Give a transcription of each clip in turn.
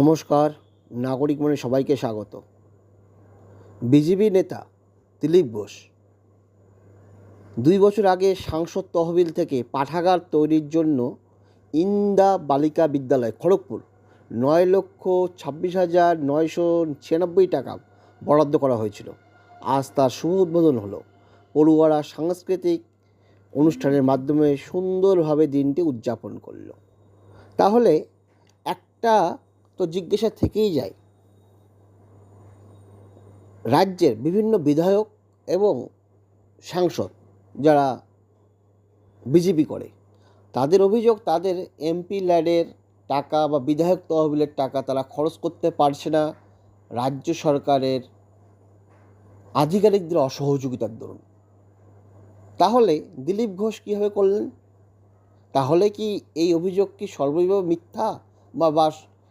নমস্কার, নাগরিক মনে সবাইকে স্বাগত। বিজেপি নেতা দিলীপ ঘোষ দুই বছর আগে সাংসদ তহবিল থেকে পাঠাগার তৈরির জন্য ইন্দা বালিকা বিদ্যালয়, খড়গপুর, নয় লক্ষ ছাব্বিশ হাজার নয়শো ছিয়ানব্বই টাকা বরাদ্দ করা হয়েছিল। আজ তার শুভ উদ্বোধন হলো। পড়ুয়ারা সাংস্কৃতিক অনুষ্ঠানের মাধ্যমে সুন্দরভাবে দিনটি উদযাপন করল। তাহলে একটা তো জিজ্ঞাসা থেকেই যায়। রাজ্যের বিভিন্ন বিধায়ক এবং সাংসদ যারা বিজেপি করে, তাদের অভিযোগ তাদের এমপি ল্যাডের টাকা বা বিধায়ক তহবিলের টাকা তারা খরচ করতে পারছে না। রাজ্য সরকারের আধিকারিকদের অসহযোগিতার দরুন। তাহলে দিলীপ ঘোষ কীভাবে করলেন? তাহলে কি এই অভিযোগ কি সর্বৈব মিথ্যা বা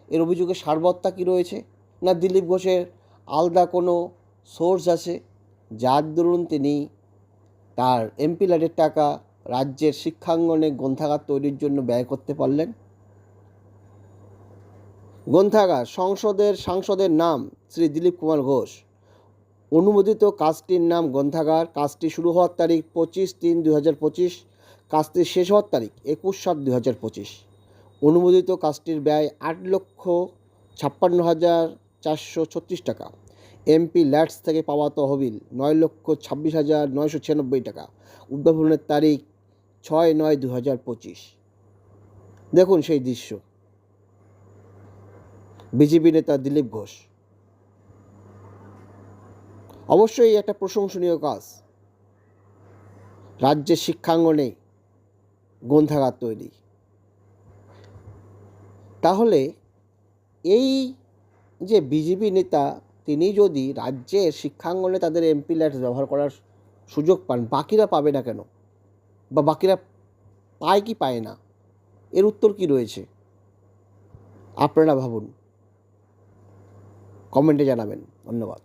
এর অভিযোগে সারবত্তা কি রয়েছে? না দিলীপ ঘোষের আলাদা কোনো সোর্স আছে? যার দরুন তিনি তার এমপি ল্যাডের টাকা রাজ্যের শিক্ষাঙ্গনে গ্রন্থাগার তৈরির জন্য ব্যয় করতে পারলেন? গ্রন্থাগার সংসদের সাংসদের নাম শ্রী দিলীপ কুমার ঘোষ। অনুমোদিত কাজটির নাম গ্রন্থাগার। কাজটি শুরু হওয়ার তারিখ পঁচিশ তিন দু হাজার পঁচিশ। কাজটি শেষ হওয়ার তারিখ একুশ সাত দু হাজার পঁচিশ। অনুমোদিত কাজটির ব্যয় আট লক্ষ ছাপ্পান্ন হাজার চারশো ছত্রিশ টাকা। এমপি ল্যাটস থেকে পাওয়া তহবিল নয় লক্ষ ছাব্বিশ হাজার নয়শো ছিয়ানব্বই টাকা। উদ্ভাবনের তারিখ ছয় নয় দু হাজার পঁচিশ। দেখুন সেই দৃশ্য। বিজেপি নেতা দিলীপ ঘোষ। অবশ্যই একটা প্রশংসনীয় কাজ। রাজ্যের শিক্ষাঙ্গনে গ্রন্থাগার তৈরি। তাহলে এই যে বিজেপি নেতা, তিনি যদি রাজ্যের শিক্ষাঙ্গনে তাদের এমপি ল্যাট ব্যবহার করার সুযোগ পান, বাকিরা পাবে না কেন? বা বাকিরা পায় কি পায় না? এর উত্তর কি রয়েছে? আপনারা ভাবুন। কমেন্টে জানাবেন। ধন্যবাদ।